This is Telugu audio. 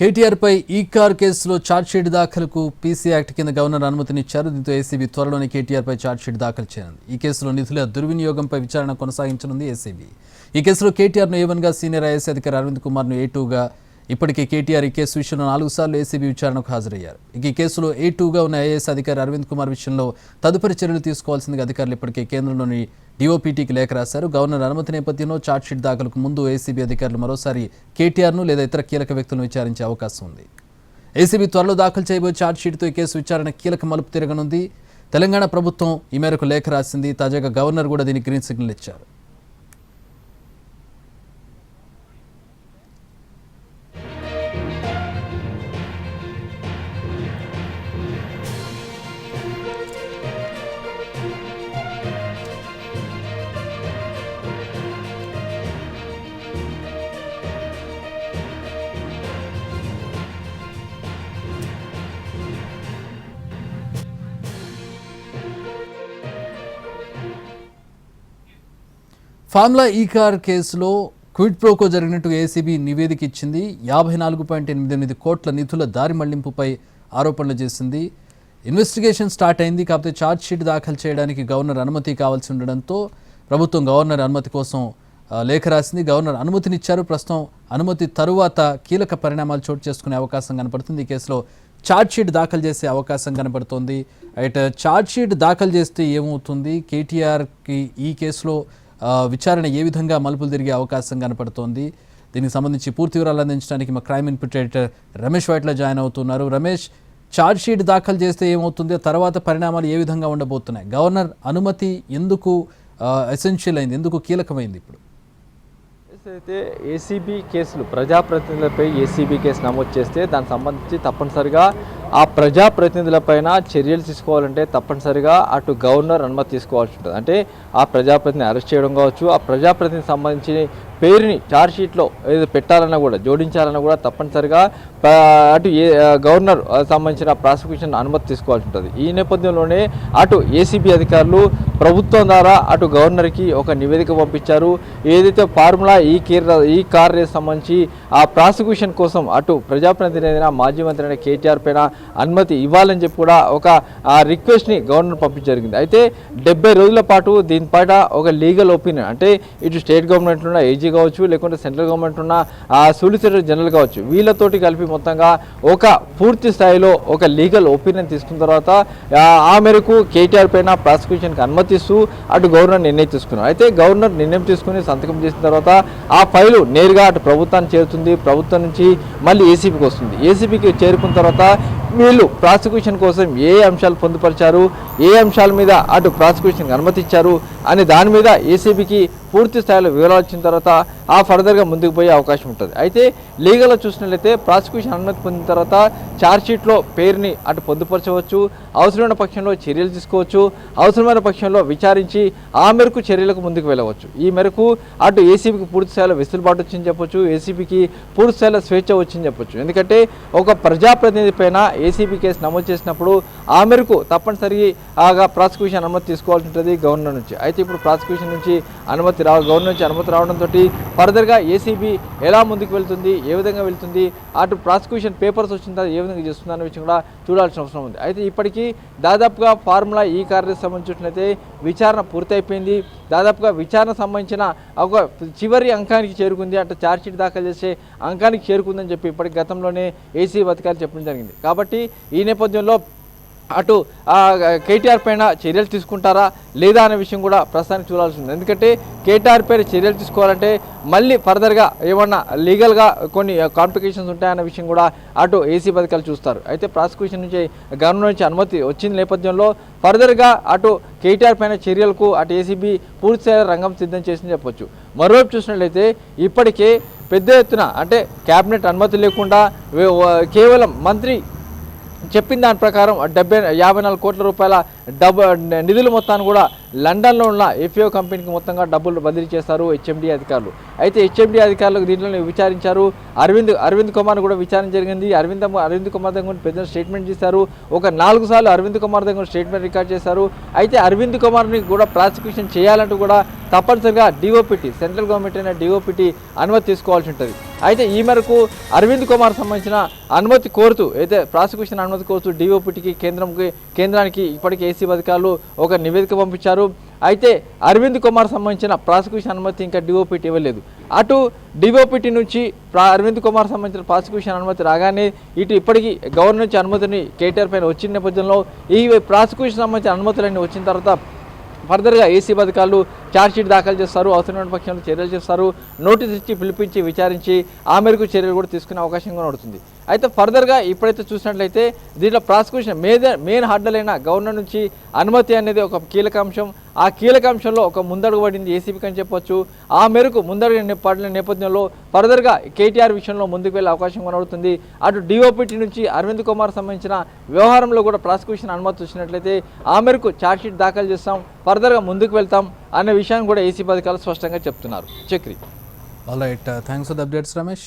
కేటీఆర్పై ఈ కార్ కేసులో ఛార్జ్షీట్ దాఖలుకు పీసీ యాక్ట్ కింద గవర్నర్ అనుమతినిచ్చారు. దీంతో ఏసీబీ త్వరలోనే కేటీఆర్పై ఛార్జ్షీట్ దాఖలు చేయనుంది ఈ కేసులో నిధుల దుర్వినియోగంపై విచారణ కొనసాగించనుంది ఏసీబీ ఈ కేసులో కేటీఆర్ను ఏవన్గా సీనియర్ ఐఏఎస్ అధికారి అరవింద్ కుమార్ను ఏ టూగా ఇప్పటికే కేటీఆర్ ఈ కేసు విషయంలో నాలుగు సార్లు ఏసీబీ విచారణకు హాజరయ్యారు. ఈ కేసులో ఏ టూగా ఉన్న ఐఏఎస్ అధికారి అరవింద్ కుమార్ విషయంలో తదుపరి చర్యలు తీసుకోవాల్సిందిగా అధికారులు ఇప్పటికే కేంద్రంలోని డిఓపీటీకి లేఖ రాశారు. గవర్నర్ అనుమతి నేపథ్యంలో ఛార్జ్షీట్ దాఖలకు ముందు ఏసీబీ అధికారులు మరోసారి కేటీఆర్ను లేదా ఇతర కీలక వ్యక్తులను విచారించే అవకాశం ఉంది. ఏసీబీ త్వరలో దాఖలు చేయబోయే ఛార్జ్షీట్తో ఈ కేసు విచారణ కీలక మలుపు తిరగనుంది. తెలంగాణ ప్రభుత్వం ఈ మేరకు లేఖ రాసింది. తాజాగా గవర్నర్ కూడా దీనికి గ్రీన్ సిగ్నల్ ఇచ్చారు. ఫార్ములా ఈ కార్ కేసులో క్విడ్ ప్రోకో జరిగినట్టు ఏసీబీ నివేదిక ఇచ్చింది. యాభై నాలుగు పాయింట్ ఎనిమిది ఎనిమిది కోట్ల నిధుల దారి మళ్ళింపుపై ఆరోపణలు చేసింది. ఇన్వెస్టిగేషన్ స్టార్ట్ అయింది కాకపోతే ఛార్జ్ షీట్ దాఖలు చేయడానికి గవర్నర్ అనుమతి కావాల్సి ఉండడంతో ప్రభుత్వం గవర్నర్ అనుమతి కోసం లేఖ రాసింది. గవర్నర్ అనుమతినిచ్చారు. ప్రస్తుతం అనుమతి తరువాత కీలక పరిణామాలు చోటు చేసుకునే అవకాశం కనపడుతుంది. ఈ కేసులో ఛార్జ్ షీట్ దాఖలు చేసే అవకాశం కనపడుతోంది. అయితే ఛార్జ్ షీట్ దాఖలు చేస్తే ఏమవుతుంది? కేటీఆర్కి ఈ కేసులో విచారణ ఏ విధంగా మలుపులు తిరిగే అవకాశం కనపడుతోంది? దీనికి సంబంధించి పూర్తి వివరాలు అందించడానికి మా crime input editor Ramesh Vaitla join అవుతున్నారు. రమేష్ ఛార్జ్ షీట్ దాఖలు చేస్తే ఏమవుతుంది? తర్వాత పరిణామాలు ఏ విధంగా ఉండబోతున్నాయి? గవర్నర్ అనుమతి ఎందుకు ఎసెన్షియల్ అయింది? ఎందుకు కీలకమైంది ఇప్పుడు? అయితే ఏసీబీ కేసులు ప్రజాప్రతినిధులపై ఏసీబీ కేసు నమోదు చేస్తే దానికి సంబంధించి తప్పనిసరిగా ఆ ప్రజాప్రతినిధులపైన చర్యలు తీసుకోవాలంటే తప్పనిసరిగా అటు గవర్నర్ అనుమతి తీసుకోవాల్సి ఉంటుంది. అంటే ఆ ప్రజాప్రతిని అరెస్ట్ చేయడం కావచ్చు ఆ ప్రజాప్రతినిధికి సంబంధించి పేరుని చార్జ్షీట్లో ఏదో పెట్టాలన్నా కూడా జోడించాలన్నా కూడా తప్పనిసరిగా అటు ఏ గవర్నర్ సంబంధించిన ప్రాసిక్యూషన్ అనుమతి తీసుకోవాల్సి ఉంటుంది. ఈ నేపథ్యంలోనే అటు ఏసీబీ అధికారులు ప్రభుత్వం ద్వారా అటు గవర్నర్కి ఒక నివేదిక పంపించారు. ఏదైతే ఫార్ములా ఈ కేర్ ఈ కార్ రేస్ సంబంధించి ఆ ప్రాసిక్యూషన్ కోసం అటు ప్రజాప్రతినిధి అయిన మాజీ మంత్రి అయిన కేటీఆర్ పైన అనుమతి ఇవ్వాలని చెప్పి కూడా ఒక ఆ రిక్వెస్ట్ని గవర్నర్ పంపించడం జరిగింది. అయితే డెబ్బై రోజుల పాటు దీనిపైన ఒక లీగల్ ఒపీనియన్ అంటే ఇటు స్టేట్ గవర్నమెంట్ ఉన్న ఏజీ కావచ్చు లేకుంటే సెంట్రల్ గవర్నమెంట్ ఉన్న సోలిసిటర్ జనరల్ కావచ్చు వీళ్ళతోటి కలిపి మొత్తంగా ఒక పూర్తి స్థాయిలో ఒక లీగల్ ఒపీనియన్ తీసుకున్న తర్వాత ఆ, మేరకు కేటీఆర్ పైన ప్రాసిక్యూషన్కి అనుమతిస్తూ అటు గవర్నర్ నిర్ణయం తీసుకున్నారు. అయితే గవర్నర్ నిర్ణయం తీసుకుని సంతకం చేసిన తర్వాత ఆ ఫైలు నేరుగా అటు ప్రభుత్వాన్ని చేరుతుంది. ప్రభుత్వం నుంచి మళ్ళీ ఏసీబీకి వస్తుంది. ఏసీబీకి చేరుకున్న తర్వాత వీళ్ళు ప్రాసిక్యూషన్ కోసం ఏ అంశాలు పొందుపరిచారు ఏ అంశాల మీద అటు ప్రాసిక్యూషన్కి అనుమతి ఇచ్చారు అని దాని మీద ఏసీబీకి పూర్తి స్థాయిలో వివరాలు వచ్చిన తర్వాత ఆ ఫర్దర్గా ముందుకు పోయే అవకాశం ఉంటుంది. అయితే లీగల్లో చూసినట్లయితే ప్రాసిక్యూషన్ అనుమతి పొందిన తర్వాత ఛార్జ్షీట్లో పేరుని అటు పొందుపరచవచ్చు అవసరమైన పక్షంలో చర్యలు తీసుకోవచ్చు అవసరమైన పక్షంలో విచారించి ఆ మేరకు చర్యలకు ముందుకు వెళ్ళవచ్చు. ఈ మేరకు అటు ఏసీబీకి పూర్తి స్థాయిలో వెసులుబాటు వచ్చింది చెప్పొచ్చు ఏసీబీకి పూర్తి స్థాయిలో స్వేచ్ఛ వచ్చింది చెప్పొచ్చు. ఎందుకంటే ఒక ప్రజాప్రతినిధి పైన ఏసీబీ కేసు నమోదు చేసినప్పుడు ఆ మేరకు తప్పనిసరిగా ప్రాసిక్యూషన్ అనుమతి తీసుకోవాల్సి ఉంటుంది గవర్నర్ నుంచి. అయితే ఇప్పుడు ప్రాసిక్యూషన్ నుంచి అనుమతి రావ గవర్నర్ నుంచి అనుమతి రావడంతో ఫర్దర్గా ఏసీబీ ఎలా ముందుకు వెళ్తుంది ఏ విధంగా వెళ్తుంది అటు ప్రాసిక్యూషన్ పేపర్స్ వచ్చిన తర్వాత ఏ విధంగా చేస్తుంది అనే విషయం కూడా చూడాల్సిన అవసరం ఉంది. అయితే ఇప్పటికీ దాదాపుగా ఫార్ములా ఈ కార్యకు సంబంధించినట్లయితే విచారణ పూర్తయిపోయింది. దాదాపుగా విచారణ సంబంధించిన ఒక చివరి అంకానికి చేరుకుంది. అంటే ఛార్జ్షీట్ దాఖలు చేసే అంకానికి చేరుకుందని చెప్పి ఇప్పటికి గతంలోనే ఏసీ అధికారులు చెప్పడం జరిగింది. కాబట్టి ఈ నేపథ్యంలో అటు కేటీఆర్ పైన చర్యలు తీసుకుంటారా లేదా అనే విషయం కూడా ప్రస్తుతానికి చూడాల్సి ఉంది. ఎందుకంటే కేటీఆర్ పైన చర్యలు తీసుకోవాలంటే మళ్ళీ ఫర్దర్గా ఏమన్నా లీగల్గా కొన్ని కాంప్లికేషన్స్ ఉంటాయన్న విషయం కూడా అటు ఏసీ పథకాలు చూస్తారు. అయితే ప్రాసిక్యూషన్ నుంచి గవర్నమెంట్ నుంచి అనుమతి వచ్చిన నేపథ్యంలో ఫర్దర్గా అటు కేటీఆర్ పైన చర్యలకు అటు ఏసీబీ పూర్తిస్థాయి రంగం సిద్ధం చేసింది చెప్పొచ్చు. మరోవైపు చూసినట్లయితే ఇప్పటికే పెద్ద ఎత్తున అంటే క్యాబినెట్ అనుమతి లేకుండా కేవలం మంత్రి చెప్పిన దాని ప్రకారం డెబ్బై యాభై నాలుగు కోట్ల రూపాయల డబ్బు నిధుల మొత్తాన్ని కూడా లండన్లో ఉన్న ఎఫ్ఓ కంపెనీకి మొత్తంగా డబ్బులు బదిలీ చేస్తారు హెచ్ఎండి అధికారులు. అయితే హెచ్ఎండి అధికారులకు దీంట్లో విచారించారు. అరవింద్ అరవింద్ కుమార్ కూడా విచారణ జరిగింది. అరవింద్ అరవింద్ కుమార్ దగ్గర పెద్ద స్టేట్మెంట్ చేశారు. ఒక నాలుగు సార్లు అరవింద్ కుమార్ దగ్గర స్టేట్మెంట్ రికార్డ్ చేశారు. అయితే అరవింద్ కుమార్ని కూడా ప్రాసిక్యూషన్ చేయాలంటూ కూడా తప్పనిసరిగా డిఓపిటి సెంట్రల్ గవర్నమెంట్ అయిన డిఓపిటి అనుమతి తీసుకోవాల్సి ఉంటుంది. అయితే ఈ మేరకు అరవింద్ కుమార్ సంబంధించిన అనుమతి కోరుతూ అయితే ప్రాసిక్యూషన్ అనుమతి కోరుతూ డిఓపిటికి కేంద్రంకి కేంద్రానికి ఇప్పటికే ఏసీ అధికారులు ఒక నివేదిక పంపించారు. అయితే అరవింద్ కుమార్ సంబంధించిన ప్రాసిక్యూషన్ అనుమతి ఇంకా డిఓపిటి ఇవ్వలేదు. అటు డిఓపిటి నుంచి అరవింద్ కుమార్ సంబంధించిన ప్రాసిక్యూషన్ అనుమతి రాగానే ఇటు ఇప్పటికీ గవర్నర్ నుంచి అనుమతిని కేటీఆర్ పైన వచ్చిన నేపథ్యంలో ఈ ప్రాసిక్యూషన్ సంబంధించిన అనుమతులన్నీ వచ్చిన తర్వాత ఫర్దర్గా ఏసీ అధికారులు ఛార్జ్షీట్ దాఖలు చేస్తారు అవసరమైన పక్షంలో చర్యలు చేస్తారు నోటీస్ ఇచ్చి పిలిపించి విచారించి ఆ మేరకు చర్యలు కూడా తీసుకునే అవకాశం కూడా ఉంటుంది. అయితే ఫర్దర్గా ఇప్పుడైతే చూసినట్లయితే దీంట్లో ప్రాసిక్యూషన్ మేజర్ మెయిన్ హడ్డలైన గవర్నర్ నుంచి అనుమతి అనేది ఒక కీలక అంశం. ఆ కీలక అంశంలో ఒక ముందడుగు పడింది ఏసీబీకి అని చెప్పొచ్చు. ఆ మేరకు ముందడుగు పడిన నేపథ్యంలో ఫర్దర్గా కేటీఆర్ విషయంలో ముందుకు వెళ్ళే అవకాశం కనబడుతుంది. అటు డిఓపిటీ నుంచి అరవింద్ కుమార్ సంబంధించిన వ్యవహారంలో కూడా ప్రాసిక్యూషన్ అనుమతి వచ్చినట్లయితే ఆ మేరకు ఛార్జ్షీట్ దాఖలు చేస్తాం ఫర్దర్గా ముందుకు వెళ్తాం అనే విషయాన్ని కూడా ఏసీ అధికారులు స్పష్టంగా చెప్తున్నారు. Chakri. All right thanks for the updates Ramesh